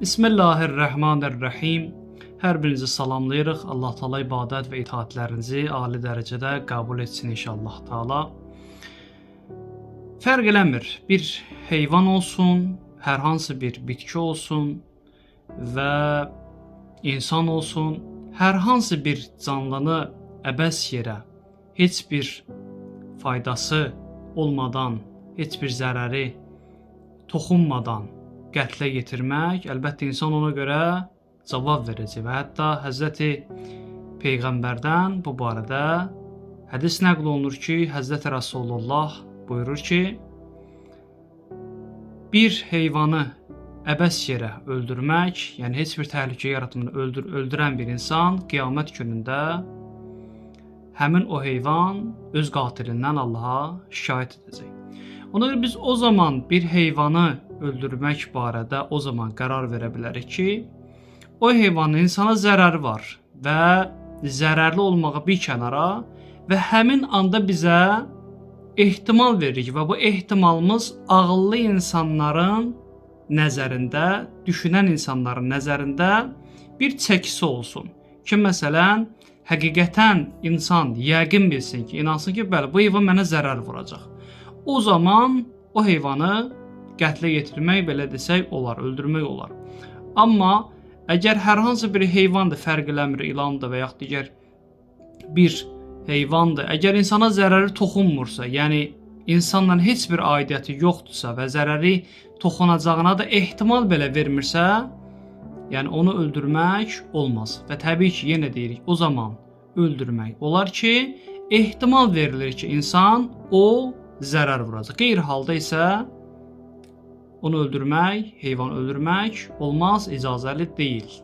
Bismillahirrahmanirrahim. Hər birinizi salamlayırıq. Allah Taala ibadət və itaatlərinizi ali dərəcədə qəbul etsin inşallah Taala. Fərq eləmir. Bir heyvan olsun, hər hansı bir bitki olsun və insan olsun, hər hansı bir canlını əbəs yerə heç bir faydası olmadan, heç bir zərəri toxunmadan qətlə yetirmək, əlbəttə insan ona görə cavab verəcək və hətta Həzrəti peyğəmbərdən bu barədə hədis nəql olunur ki, Həzrəti Rasulullah buyurur ki, bir heyvanı əbəs yerə öldürmək, yəni heç bir təhlükə yaratmadan öldür öldürən bir insan qiyamət günündə həmin o heyvan öz qatilindən Allaha şikayət edəcək. Ona görə biz o zaman bir heyvanı öldürmək barədə o zaman qərar verə bilərik ki, o heyvanın insana zərəri var və zərərli olmağı bir kənara və həmin anda bizə ehtimal veririk və bu ehtimalımız ağıllı insanların nəzərində, düşünən insanların nəzərində bir çəkisi olsun. Ki məsələn, həqiqətən insan yəqin bilsin ki, inansın ki, bəli, bu heyvan mənə zərər vuracaq. O zaman o heyvanı qətlə yetirmək belə desək olar, öldürmək olar. Amma əgər hər hansı bir heyvandır, fərq eləmir, ilandır və yaxud digər bir heyvandır. Əgər insana zərəri toxunmursa, yəni insanla heç bir aidiyyəti yoxdursa və zərəri toxunacağına da ehtimal belə vermirsə, yəni onu öldürmək olmaz. Və təbii ki, yenə deyirik, o zaman öldürmək olar ki, ehtimal verilir ki, insan o zərər vuracaq. Qeyri halda isə onu öldürmək, heyvan öldürmək olmaz, icazəli deyil.